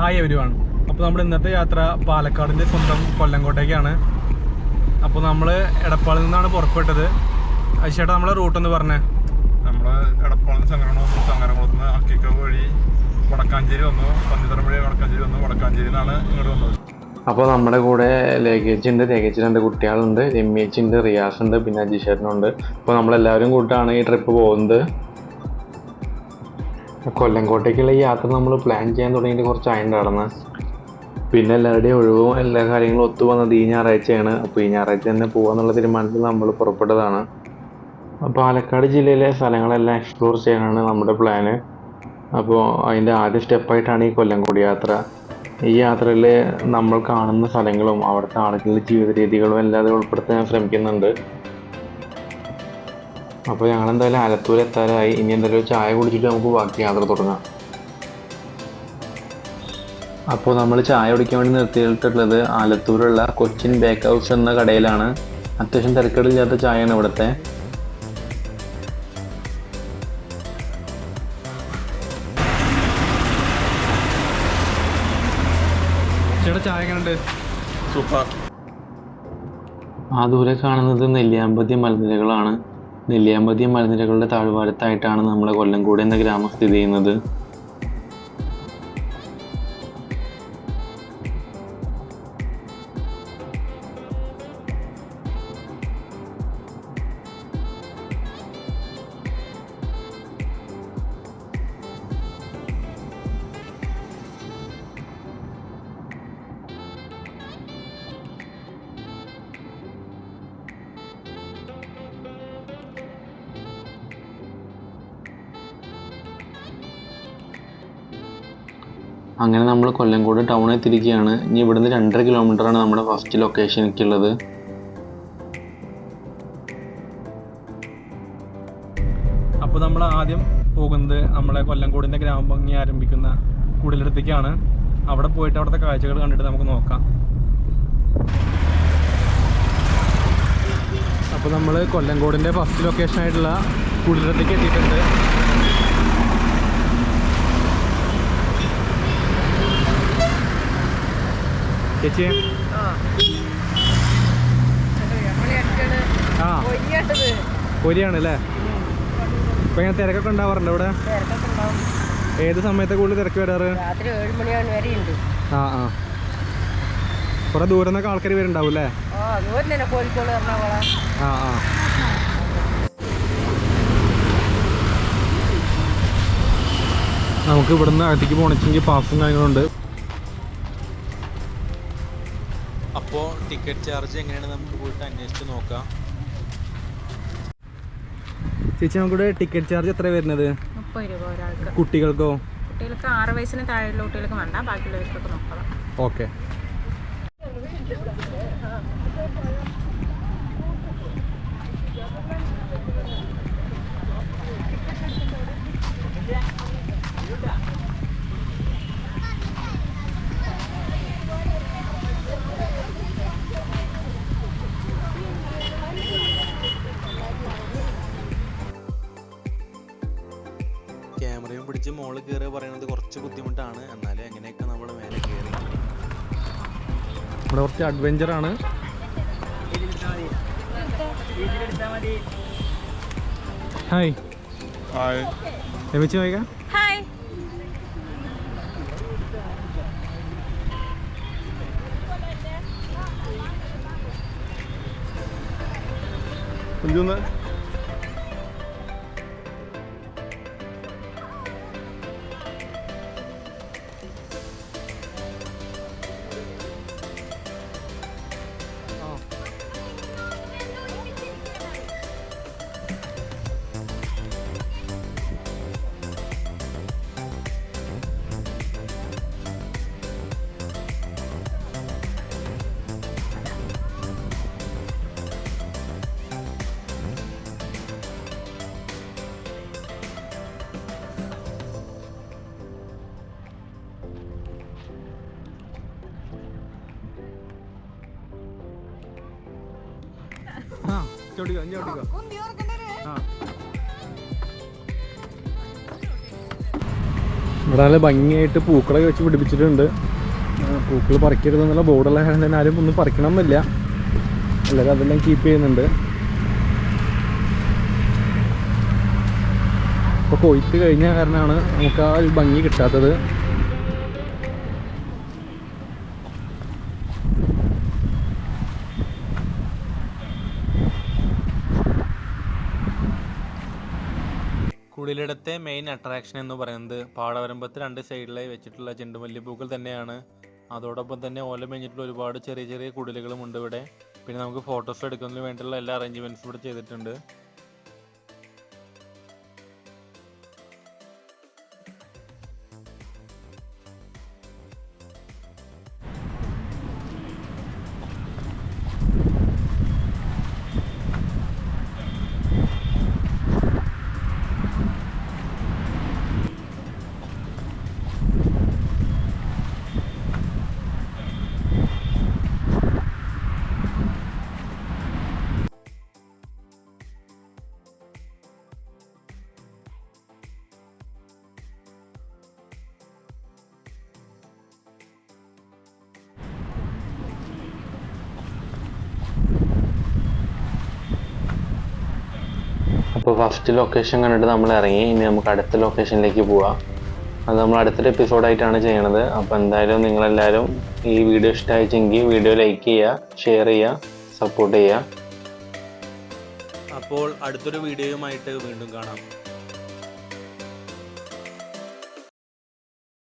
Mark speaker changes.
Speaker 1: Hi എവരിവാണ് അപ്പോൾ നമ്മൾ ഇന്നത്തെ യാത്ര പാലക്കാടിന്റെ സ്വന്തം കൊല്ലങ്കോട്ടേക്കാണ് അപ്പോൾ നമ്മൾ എടപ്പാളിൽ നിന്നാണ് പുറപ്പെട്ടത്. അയച്ചേട്ടാ നമ്മളെ റൂട്ട് ഒന്ന് പറഞ്ഞേ.
Speaker 2: നമ്മൾ എടപ്പാളിൽ ചങ്ങരകുളം ചങ്ങരകുളത്ത് നിന്ന് അക്കിക്കാവ് വഴി വടക്കാഞ്ചേരി വന്നു. പന്നിത്തറ വഴി വടക്കാഞ്ചേരി വന്നു. വടക്കാഞ്ചേരി നിന്നാണ് ഇങ്ങോട്ട് വന്നത്.
Speaker 3: അപ്പോൾ നമ്മുടെ കൂടെ ലഗേജ് ഉണ്ട് ലഗേജ് രണ്ട് കുട്ടികളുണ്ട്. രമ്യേച്ചുണ്ട് റിയാസ് ഉണ്ട് പിന്നെ അജിഷേട്ടനുണ്ട്. അപ്പോൾ നമ്മളെല്ലാവരും കൂട്ടാണ് ഈ ട്രിപ്പ് പോകുന്നത്. കൊല്ലംകോട്ടേക്കുള്ള യാത്ര നമ്മൾ പ്ലാൻ ചെയ്യാൻ തുടങ്ങിയിട്ട് കുറച്ച് ആയിട്ടുണ്ടായിരുന്നു പിന്നെ എല്ലാവരുടെയും ഒഴിവും എല്ലാ കാര്യങ്ങളും ഒത്തു വന്നത് ഈ ഞായറാഴ്ചയാണ്. അപ്പോൾ ഈ ഞായറാഴ്ച തന്നെ പോകാന്നുള്ള തീരുമാനത്തിൽ നമ്മൾ പുറപ്പെട്ടതാണ്. പാലക്കാട് ജില്ലയിലെ സ്ഥലങ്ങളെല്ലാം എക്സ്പ്ലോർ ചെയ്യാനാണ് നമ്മുടെ പ്ലാന് അപ്പോൾ അതിന്റെ ആദ്യ സ്റ്റെപ്പായിട്ടാണ് ഈ കൊല്ലംകോട് യാത്ര. ഈ യാത്രയിൽ നമ്മൾ കാണുന്ന സ്ഥലങ്ങളും അവിടുത്തെ ആളുകളുടെ ജീവിത രീതികളും എല്ലാം അത് ഉൾപ്പെടുത്താൻ ശ്രമിക്കുന്നുണ്ട്. അപ്പോൾ ഞങ്ങൾ എന്തായാലും ആലത്തൂർ എത്താറായി. ഇനി എന്തായാലും ചായ കുടിച്ചിട്ട് നമുക്ക് ബാക്കി യാത്ര തുടങ്ങാം. അപ്പോൾ നമ്മൾ ചായ കുടിക്കാൻ വേണ്ടി നിർത്തിയിട്ടുള്ളത് ആലത്തൂരുള്ള കൊച്ചിൻ ബേക്ക് ഹൗസ് എന്ന കടയിലാണ്. അത്യാവശ്യം തിരക്കേടില്ലാത്ത ചായയാണ് ഇവിടുത്തെ.
Speaker 1: ചേട്ടാ ചായ എങ്ങനെയുണ്ട്
Speaker 2: സൂപ്പർ.
Speaker 3: ആ ദൂരെ കാണുന്നത് നെല്ലിയാമ്പതി മലനിരകളാണ്. നെല്ലിയാമ്പതി മലനിരകളുടെ താഴ്വാരത്തായിട്ടാണ് നമ്മുടെ കൊല്ലംകോട് എന്ന ഗ്രാമം സ്ഥിതി ചെയ്യുന്നത്. അങ്ങനെ നമ്മൾ കൊല്ലംകോട് ടൗണിൽ എത്തിരിക്കുകയാണ് ഇനി ഇവിടുന്ന് രണ്ടര കിലോമീറ്ററാണ് നമ്മുടെ ഫസ്റ്റ് ലൊക്കേഷനിലേക്കുള്ളത്
Speaker 1: അപ്പോൾ നമ്മൾ ആദ്യം പോകുന്നത് നമ്മളെ കൊല്ലംകോടിന്റെ ഗ്രാമഭംഗി ആരംഭിക്കുന്ന കൂടുതലടുത്തേക്കാണ് അവിടെ പോയിട്ട് അവിടുത്തെ കാഴ്ചകൾ കണ്ടിട്ട് നമുക്ക് നോക്കാം. അപ്പോൾ നമ്മൾ കൊല്ലംകോടിന്റെ ഫസ്റ്റ് ലൊക്കേഷൻ ആയിട്ടുള്ള കുടിലെടുത്തേക്ക് എത്തിയിട്ടുണ്ട്. ചേച്ചി? ആ. പൊരിയാണ് അല്ലേ ഇപ്പൊ ഇങ്ങനെ തിരക്കൊക്കെ ഉണ്ടാവാറുണ്ട് ഇവിടെ? ഏത് സമയത്തെ കൂടുതൽ തിരക്ക് വരാറ്? ആ ആ. കുറെ ദൂരം നിന്നൊക്കെ ആൾക്കാർ വരുന്നുണ്ടാവും അല്ലേ
Speaker 4: ആ
Speaker 1: ആ. നമുക്ക് ഇവിടുന്ന് അകത്തേക്ക് പോണിച്ചെങ്കിൽ പാസും കാര്യങ്ങളുണ്ട്
Speaker 5: ടിക്കറ്റ് ചാർജ് എങ്ങനെയാണ് നമുക്ക് പോയിട്ട് അന്വേഷിച്ച് നോക്കാം.
Speaker 1: ചേച്ചി നമുക്കിവിടെ ടിക്കറ്റ് ചാർജ് എത്ര വരുന്നത്?
Speaker 4: മുപ്പത് രൂപ ഒരാൾക്ക്.
Speaker 1: കുട്ടികൾക്കോ?
Speaker 4: കുട്ടികൾക്ക് ആറ് വയസ്സിന് താഴെയുള്ള കുട്ടികൾക്ക് വേണ്ട ബാക്കിയുള്ളവർക്കൊക്കെ നോക്കാം
Speaker 1: ഓക്കെ
Speaker 5: പിടിച്ച് മോൾ കയറുക പറയുന്നത് കുറച്ച് ബുദ്ധിമുട്ടാണ്. എന്നാലും എങ്ങനെയൊക്കെ നമ്മൾ മേലെ കയറി
Speaker 1: ഇവിടെ കുറച്ച് അഡ്വഞ്ചർ ആണ്. ഹായ്
Speaker 2: ഹായ്
Speaker 1: രമിച്ച് നോക്കാം
Speaker 4: ഹായ്
Speaker 1: ചവിട്ടിക്കോ ഇനി ചവിട്ടിക്കോ ഇവിടെ നല്ല ഭംഗിയായിട്ട് പൂക്കളൊക്കെ വെച്ച് പിടിപ്പിച്ചിട്ടുണ്ട്. പൂക്കൾ പറിക്കരുതെന്നുള്ള ബോർഡുള്ള കാരണം തന്നെ ആരും ഒന്നും പറിക്കണമെന്നില്ല. എല്ലാവരും അതെല്ലാം കീപ്പ് ചെയ്യുന്നുണ്ട്. ഇപ്പോൾ കൊയ്ത്ത് കഴിഞ്ഞ കാരണമാണ് നമുക്ക് ആ ഒരു ഭംഗി കിട്ടാത്തത്.
Speaker 5: കുടിലിടത്തെ മെയിൻ അട്രാക്ഷൻ എന്ന് പറയുന്നത് പാടവരമ്പത്ത് രണ്ട് സൈഡിലായി വെച്ചിട്ടുള്ള ചെണ്ടുമല്ലിപ്പൂക്കൾ തന്നെയാണ്. അതോടൊപ്പം തന്നെ ഓല മേഞ്ഞിട്ടുള്ള ഒരുപാട് ചെറിയ ചെറിയ കുടിലുകളും ഉണ്ട് ഇവിടെ. പിന്നെ നമുക്ക് ഫോട്ടോസ് എടുക്കുന്നതിന് വേണ്ടിയുള്ള എല്ലാ അറേഞ്ച്മെന്റ്സും ഇവിടെ ചെയ്തിട്ടുണ്ട്.
Speaker 3: അപ്പോൾ ഫസ്റ്റ് ലൊക്കേഷൻ കണ്ടിട്ട് നമ്മൾ ഇറങ്ങി. ഇനി നമുക്ക് അടുത്ത ലൊക്കേഷനിലേക്ക് പോവാം. അത് നമ്മൾ അടുത്തൊരു എപ്പിസോഡായിട്ടാണ് ചെയ്യണത്. അപ്പോൾ എന്തായാലും നിങ്ങളെല്ലാവരും ഈ വീഡിയോ ഇഷ്ടമായിച്ചെങ്കിൽ വീഡിയോ ലൈക്ക് ചെയ്യുക ഷെയർ ചെയ്യുക സപ്പോർട്ട് ചെയ്യുക.
Speaker 5: അപ്പോൾ അടുത്തൊരു വീഡിയോയുമായിട്ട് വീണ്ടും കാണാം.